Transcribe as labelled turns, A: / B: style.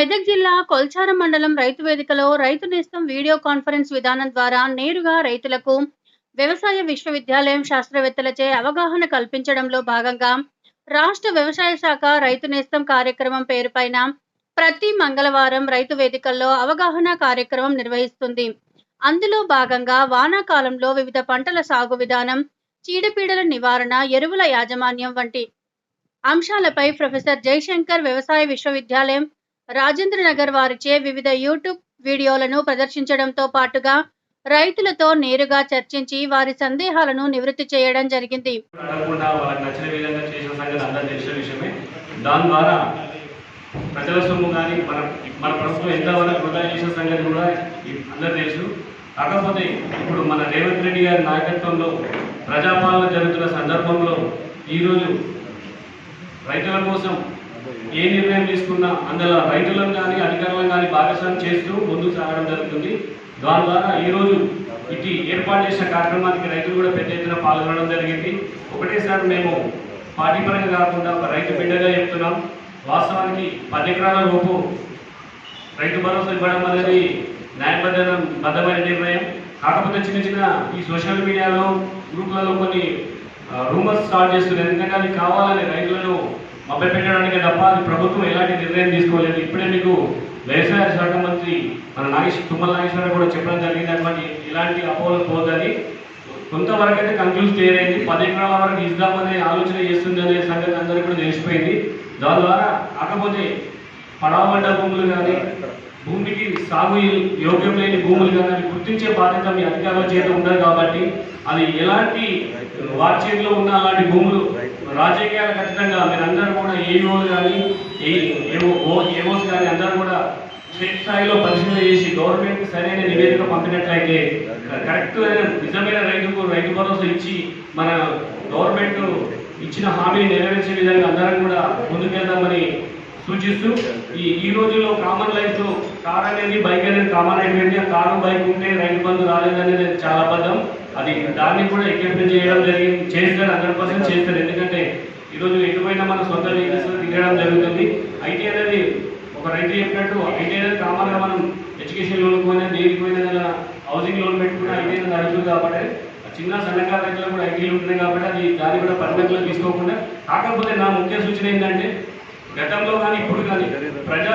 A: మెదక్ జిల్లా కొల్చారం మండలం రైతు వేదికలో రైతు నేస్తం వీడియో కాన్ఫరెన్స్ విధానం ద్వారా నేరుగా రైతులకు వ్యవసాయ విశ్వవిద్యాలయం శాస్త్రవేత్తలచే అవగాహన కల్పించడంలో భాగంగా రాష్ట్ర వ్యవసాయ శాఖ రైతు నేస్తం కార్యక్రమం పేరుపైన ప్రతి మంగళవారం రైతు వేదికల్లో అవగాహన కార్యక్రమం నిర్వహిస్తుంది. అందులో భాగంగా వానాకాలంలో వివిధ పంటల సాగు విధానం చీడపీడల నివారణ ఎరువుల యాజమాన్యం వంటి అంశాలపై ప్రొఫెసర్ జయశంకర్ వ్యవసాయ విశ్వవిద్యాలయం రాజేంద్ర నగర్ వారిచే వివిధ యూట్యూబ్ వీడియోలను ప్రదర్శించడంతో పాటుగా రైతులతో నేరుగా చర్చించి వారి సందేహాలను నివృత్తి చేయడం జరిగింది.
B: దాని ద్వారా ప్రజల సొమ్ము కానీ మన మన ప్రభుత్వం ఎంతవరకు వృధా చేసిన సంగతి కూడా అందరు తెలుసు. కాకపోతే ఇప్పుడు మన రేవంత్ రెడ్డి గారి నాయకత్వంలో ప్రజాపాలన జరుగుతున్న సందర్భంలో ఈరోజు రైతుల కోసం ఏ నిర్ణయం తీసుకున్నా అందులో రైతులను కానీ అధికారులను కానీ భాగస్వామ్యం చేస్తూ ముందుకు సాగడం జరుగుతుంది. దాని ద్వారా ఈరోజు ఇటు ఏర్పాటు చేసిన కార్యక్రమానికి రైతులు కూడా పెద్ద ఎత్తున పాల్గొనడం జరిగింది. ఒకటేసారి మేము పార్టీ పరంగా కాకుండా ఒక రైతు బిడ్డగా చెప్తున్నాం. వాస్తవానికి పది ఎకరాల లోపు రైతు భరోసా ఇవ్వడం అనేది న్యాయబద్ధ బద్ధమైన నిర్ణయం. కాకపోతే చిన్న చిన్న ఈ సోషల్ మీడియాలో గ్రూప్లలో కొన్ని రూమర్స్ స్టార్ట్ చేస్తున్నారు. ఎందుకంటే అది కావాలని రైతులను మభ్యపెట్టడానికి తప్ప అది ప్రభుత్వం ఎలాంటి నిర్ణయం తీసుకోలేదు. ఇప్పుడే మీకు వ్యవసాయ శాఖ మంత్రి మన నాగేశ్ తుమ్మల నాగేశ్వర కూడా చెప్పడం జరిగింది అనమాట ఇలాంటి అపోహలు పోదని కొంతవరకు అయితే క్లియర్ అయింది. పది ఎకరాల వరకు ఇద్దామనే ఆలోచన చేస్తుంది అనే సంగతి అందరికీ కూడా తెలిసిపోయింది. దాని ద్వారా కాకపోతే పడవబడ్డ భూములు కానీ భూమికి సాగు యోగ్యం లేని భూములు కానీ అవి గుర్తించే బాధ్యత మీ అధికారుల చేత ఉండదు కాబట్టి అది ఎలాంటి వారి చేతిలో ఉన్న అలాంటి భూములు రాజకీయాలకు ఖచ్చితంగా మీరందరూ కూడా ఏఓలు కానీ ఏఓ ఏఓస్ కానీ అందరూ కూడా స్టేట్ స్థాయిలో పరిశీలన చేసి గవర్నమెంట్ సరైన నివేదిక పంపినట్లయితే కరెక్ట్ అయిన నిజమైన రైతుకు రైతు భరోసా ఇచ్చి మన గవర్నమెంట్ ఇచ్చిన హామీని నెరవేర్చే విధంగా అందరం కూడా ముందుకెళ్దామని సూచిస్తూ ఈ ఈ రోజుల్లో కామన్ లైఫ్ కార్ అనేది బైక్ అనేది కామన్ అయిపోయింది ఆ కారు బైక్ ఉంటే రైతు బంధు రాలేదనేది చాలా అబద్ధం. అది దాన్ని కూడా ఎక్విప్మెంట్ చేయడం జరిగింది. చేస్తారు హండ్రెడ్ పర్సెంట్ చేస్తారు ఈరోజు ఎటువైనా మన సొంత వెహికల్స్ తిరగడం జరుగుతుంది. ఐటీ అనేది ఒక రైతు చెప్పినట్టు ఐటీ అనేది కామన్గా మనం ఎడ్యుకేషన్ లోన్ పోయినా దేనికి పోయినా హౌసింగ్ లోన్ పెట్టుకున్నా ఐటీ అనేది అడుగుతుంది కాబట్టి. చిన్న సన్నకారు రైతులు కూడా ఐటీలు ఉంటున్నాయి కాబట్టి అది దాన్ని కూడా పరిమితిలో తీసుకోకుండా. కాకపోతే నా ముఖ్య సూచన ఏంటంటే గతంలో కానీ ఇప్పుడు కానీ ప్రజా